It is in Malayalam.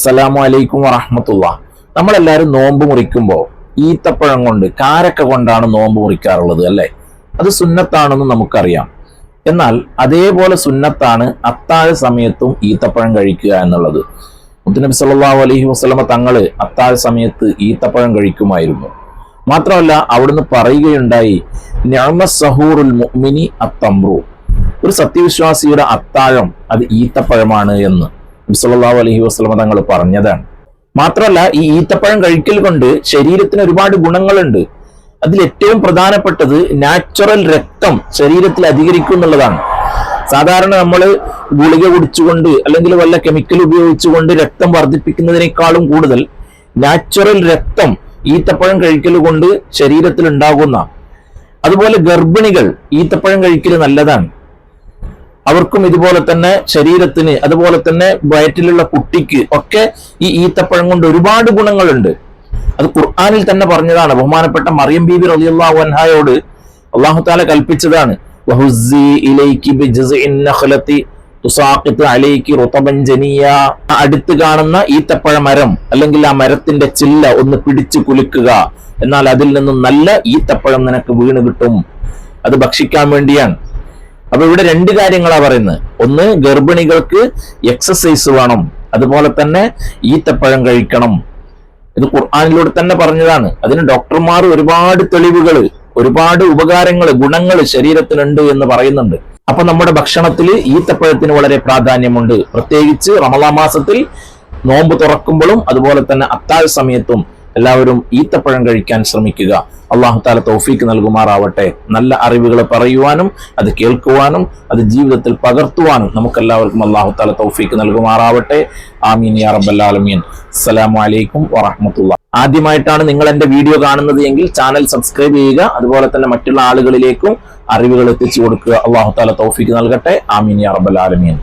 അസ്സലാമു അലൈക്കും വറഹമത്തുള്ള. നമ്മളെല്ലാവരും നോമ്പ് മുറിക്കുമ്പോൾ ഈത്തപ്പഴം കൊണ്ട് കാരക്ക കൊണ്ടാണ് നോമ്പ് മുറിക്കാറുള്ളത് അല്ലേ? അത് സുന്നത്താണെന്ന് നമുക്കറിയാം. എന്നാൽ അതേപോലെ സുന്നത്താണ് അത്താഴ സമയത്തും ഈത്തപ്പഴം കഴിക്കുക എന്നുള്ളത്. മുത്തുനബി സല്ലല്ലാഹു അലൈഹി വസ്ലമ തങ്ങൾ അത്താഴ സമയത്ത് ഈത്തപ്പഴം കഴിക്കുമായിരുന്നു. മാത്രമല്ല അവിടുന്ന് പറയുകയുണ്ടായി ഞമ സഹൂറുൽ മുഅ്മിനി അത്തംറു. ഒരു സത്യവിശ്വാസിയുടെ അത്താഴം അത് ഈത്തപ്പഴമാണ് എന്ന്. നബി അലഹി വസ്ലമ തങ്ങൾ പറഞ്ഞതാണ്. മാത്രമല്ല ഈ ഈത്തപ്പഴം കഴിക്കൽ കൊണ്ട് ശരീരത്തിന് ഒരുപാട് ഗുണങ്ങളുണ്ട്. അതിൽ ഏറ്റവും പ്രധാനപ്പെട്ടത് നാച്ചുറൽ രക്തം ശരീരത്തിൽ അധികരിക്കും എന്നുള്ളതാണ്. സാധാരണ നമ്മൾ ഗുളിക കുടിച്ചുകൊണ്ട് അല്ലെങ്കിൽ വല്ല കെമിക്കൽ ഉപയോഗിച്ചുകൊണ്ട് രക്തം വർദ്ധിപ്പിക്കുന്നതിനേക്കാളും കൂടുതൽ നാച്ചുറൽ രക്തം ഈത്തപ്പഴം കഴിക്കൽ കൊണ്ട് ശരീരത്തിൽ ഉണ്ടാകുന്ന. അതുപോലെ ഗർഭിണികൾ ഈത്തപ്പഴം കഴിക്കൽ നല്ലതാണ്. അവർക്കും ഇതുപോലെ തന്നെ ശരീരത്തിന് അതുപോലെ തന്നെ വയറ്റിലുള്ള കുട്ടിക്ക് ഒക്കെ ഈ ഈത്തപ്പഴം കൊണ്ട് ഒരുപാട് ഗുണങ്ങളുണ്ട്. അത് ഖുർആാനിൽ തന്നെ പറഞ്ഞതാണ്. ബഹുമാനപ്പെട്ട മറിയം ബീബി റളിയല്ലാഹു അൻഹായോട് അള്ളാഹു താല കൽപ്പിച്ചതാണ്. അടുത്ത് കാണുന്ന ഈത്തപ്പഴ മരം അല്ലെങ്കിൽ ആ മരത്തിന്റെ ചില്ല ഒന്ന് പിടിച്ചു കുലുക്കുക. എന്നാൽ അതിൽ നിന്നും നല്ല ഈത്തപ്പഴം നിനക്ക് വീണ് കിട്ടും. അത് ഭക്ഷിക്കാൻ വേണ്ടിയാണ്. അപ്പൊ ഇവിടെ രണ്ട് കാര്യങ്ങളാണ് പറയുന്നത്. ഒന്ന് ഗർഭിണികൾക്ക് എക്സസൈസ് വേണം. അതുപോലെ തന്നെ ഈത്തപ്പഴം കഴിക്കണം. ഇത് ഖുർആാനിലൂടെ തന്നെ പറഞ്ഞതാണ്. അതിന് ഡോക്ടർമാർ ഒരുപാട് തെളിവുകൾ ഒരുപാട് ഉപകാരങ്ങൾ ഗുണങ്ങൾ ശരീരത്തിനുണ്ട് എന്ന് പറയുന്നുണ്ട്. അപ്പൊ നമ്മുടെ ഭക്ഷണത്തിൽ ഈത്തപ്പഴത്തിന് വളരെ പ്രാധാന്യമുണ്ട്. പ്രത്യേകിച്ച് റമലാ മാസത്തിൽ നോമ്പ് തുറക്കുമ്പോഴും അതുപോലെ തന്നെ അത്താഴ സമയത്തും എല്ലാവരും ഈത്തപ്പഴം കഴിക്കാൻ ശ്രമിക്കുക. അള്ളാഹു താല തൗഫീക്ക് നൽകുമാറാവട്ടെ. നല്ല അറിവുകൾ പറയുവാനും അത് കേൾക്കുവാനും അത് ജീവിതത്തിൽ പകർത്തുവാനും നമുക്കെല്ലാവർക്കും അള്ളാഹു താല തൗഫീക്ക് നൽകുമാറാവട്ടെ. ആമീൻ യാ റബ്ബല്ലാലമീൻ അസ്സലാമു അലൈക്കും വറഹമത്തുള്ള ആദ്യമായിട്ടാണ് നിങ്ങൾ എന്റെ വീഡിയോ കാണുന്നത് എങ്കിൽ ചാനൽ സബ്സ്ക്രൈബ് ചെയ്യുക. അതുപോലെ തന്നെ മറ്റുള്ള ആളുകളിലേക്കും അറിവുകൾ എത്തിച്ചു കൊടുക്കുക. അള്ളാഹു താല തൗഫീക്ക് നൽകട്ടെ. ആമീൻ യാ റബ്ബല്ലാലമീൻ